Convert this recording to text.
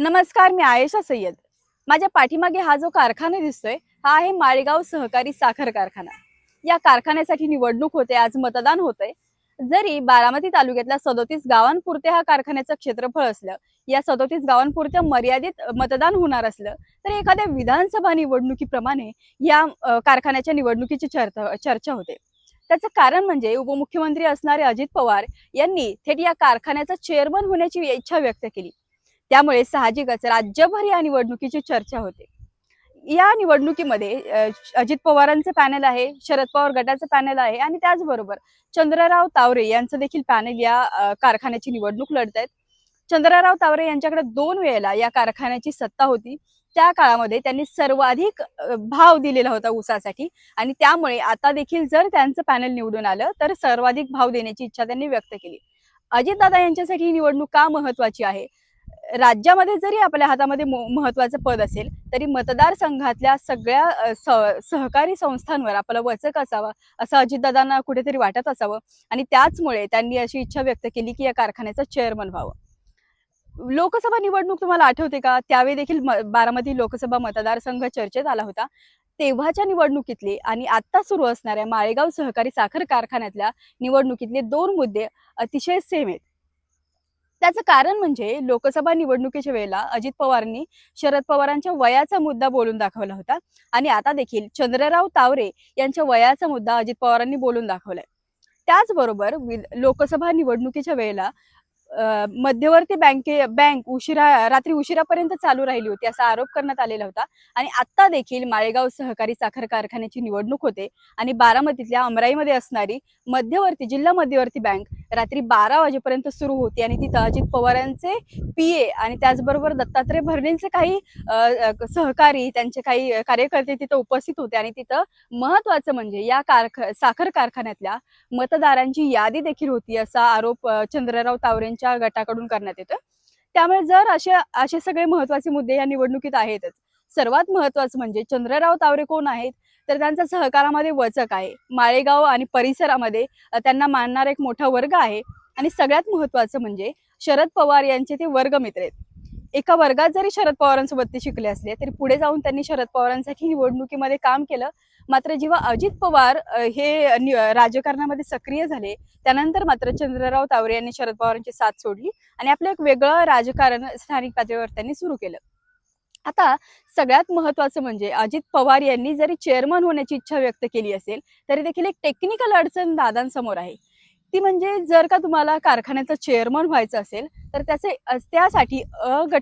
नमस्कार मी आयशा सय्यद. माझ्या पाठीमागे हा जो कारखाना दिसतोय हा आहे माळेगाव सहकारी साखर कारखाना. या कारखान्यासाठी निवडणूक होते आज मतदान होतंय. जरी बारामती तालुक्यातल्या सदोतीस गावांपुरते हा कारखान्याचं क्षेत्रफळ असलं या सदोतीस गावांपुरतं मर्यादित मतदान होणार असलं तरी एखाद्या विधानसभा निवडणुकीप्रमाणे या कारखान्याच्या निवडणुकीची चर्चा चर्चा होते. त्याचं कारण म्हणजे उपमुख्यमंत्री असणारे अजित पवार यांनी थेट या कारखान्याचा चेअरमन होण्याची इच्छा व्यक्त केली. त्यामुळे साहजिकच राज्यभर या निवडणुकीची चर्चा होते. या निवडणुकीमध्ये अजित पवारांचं पॅनल आहे शरद पवार गटाचं पॅनल आहे आणि त्याचबरोबर चंद्रराव तावरे यांचं देखील पॅनल या कारखान्याची निवडणूक लढत आहेत चंद्रराव तावरे यांच्याकडे दोन वेळेला या कारखान्याची सत्ता होती. त्या काळामध्ये त्यांनी सर्वाधिक भाव दिलेला होता ऊसासाठी आणि त्यामुळे आता देखील जर त्यांचं पॅनल निवडून आलं तर सर्वाधिक भाव देण्याची इच्छा त्यांनी व्यक्त केली. अजितदादा यांच्यासाठी ही निवडणूक का महत्वाची आहे? राज्यामध्ये जरी आपल्या हातामध्ये महत्वाचं पद असेल तरी मतदारसंघातल्या सगळ्या स- सहकारी संस्थांवर आपलं वचक असावं असं अजितदादांना कुठेतरी वाटत असावं आणि त्याचमुळे त्यांनी अशी इच्छा व्यक्त केली की या कारखान्याचं चेअरमन व्हावं. लोकसभा निवडणूक तुम्हाला आठवते का? त्यावेळी देखील बारामती लोकसभा मतदारसंघ चर्चेत आला होता. तेव्हाच्या निवडणुकीतले आणि आता सुरू असणाऱ्या माळेगाव सहकारी साखर कारखान्यातल्या निवडणुकीतले दोन मुद्दे अतिशय सेम आहेत. त्याचं कारण म्हणजे लोकसभा निवडणुकीच्या वेळेला अजित पवारांनी शरद पवारांच्या वयाचा मुद्दा बोलून दाखवला होता. आणि आता देखील चंद्रराव तावरे यांच्या वयाचा मुद्दा अजित पवारांनी बोलून दाखवलाय. त्याचबरोबर लोकसभा निवडणुकीच्या वेळेला मध्यवर्ती बँके बँक उशिरा रात्री उशिरापर्यंत चालू राहिली होती असा आरोप करण्यात आलेला होता. आणि आता देखील माळेगाव सहकारी साखर कारखान्याची निवडणूक होते. आणि बारामतीतल्या अमराईमध्ये असणारी मध्यवर्ती जिल्हा मध्यवर्ती बँक रात्री बारा वाजेपर्यंत सुरू होती आणि तिथं अजित पवारांचे पीए आणि त्याचबरोबर दत्तात्रय भरणेंचे काही सहकारी त्यांचे काही कार्यकर्ते तिथं उपस्थित होते. आणि तिथं महत्वाचं म्हणजे या कारख साखर कारखान्यातल्या मतदारांची यादी देखील होती असा आरोप चंद्रराव तावरेंच्या गटाकडून करण्यात येतो त्यामुळे जर असे असे सगळे महत्त्वाचे मुद्दे या निवडणुकीत आहेतच. सर्वात महत्वाचं म्हणजे चंद्रराव तावरे कोण आहेत? तर त्यांचा सहकारामध्ये वचक आहे. माळेगाव आणि परिसरामध्ये त्यांना मानणारा एक मोठा वर्ग आहे. आणि सगळ्यात महत्वाचं म्हणजे शरद पवार यांचे ते वर्गमित्र आहेत. एका वर्गात जरी शरद पवारांसोबत ते शिकले असले तरी पुढे जाऊन त्यांनी शरद पवारांसाठी निवडणुकीमध्ये काम केलं. मात्र जेव्हा अजित पवार हे राजकारणामध्ये सक्रिय झाले त्यानंतर मात्र चंद्रराव तावरे यांनी शरद पवारांची साथ सोडली आणि आपलं एक वेगळं राजकारण स्थानिक पातळीवर त्यांनी सुरू केलं. आता सगळ्यात महत्वाचं म्हणजे अजित पवार यांनी जरी चेअरमन होण्याची इच्छा व्यक्त केली असेल तरी देखील एक टेक्निकल अडचण दादांसमोर आहे. ती म्हणजे जर का तुम्हाला कारखान्याचं चेअरमन व्हायचं असेल तर त्याचे त्यासाठी अ गटा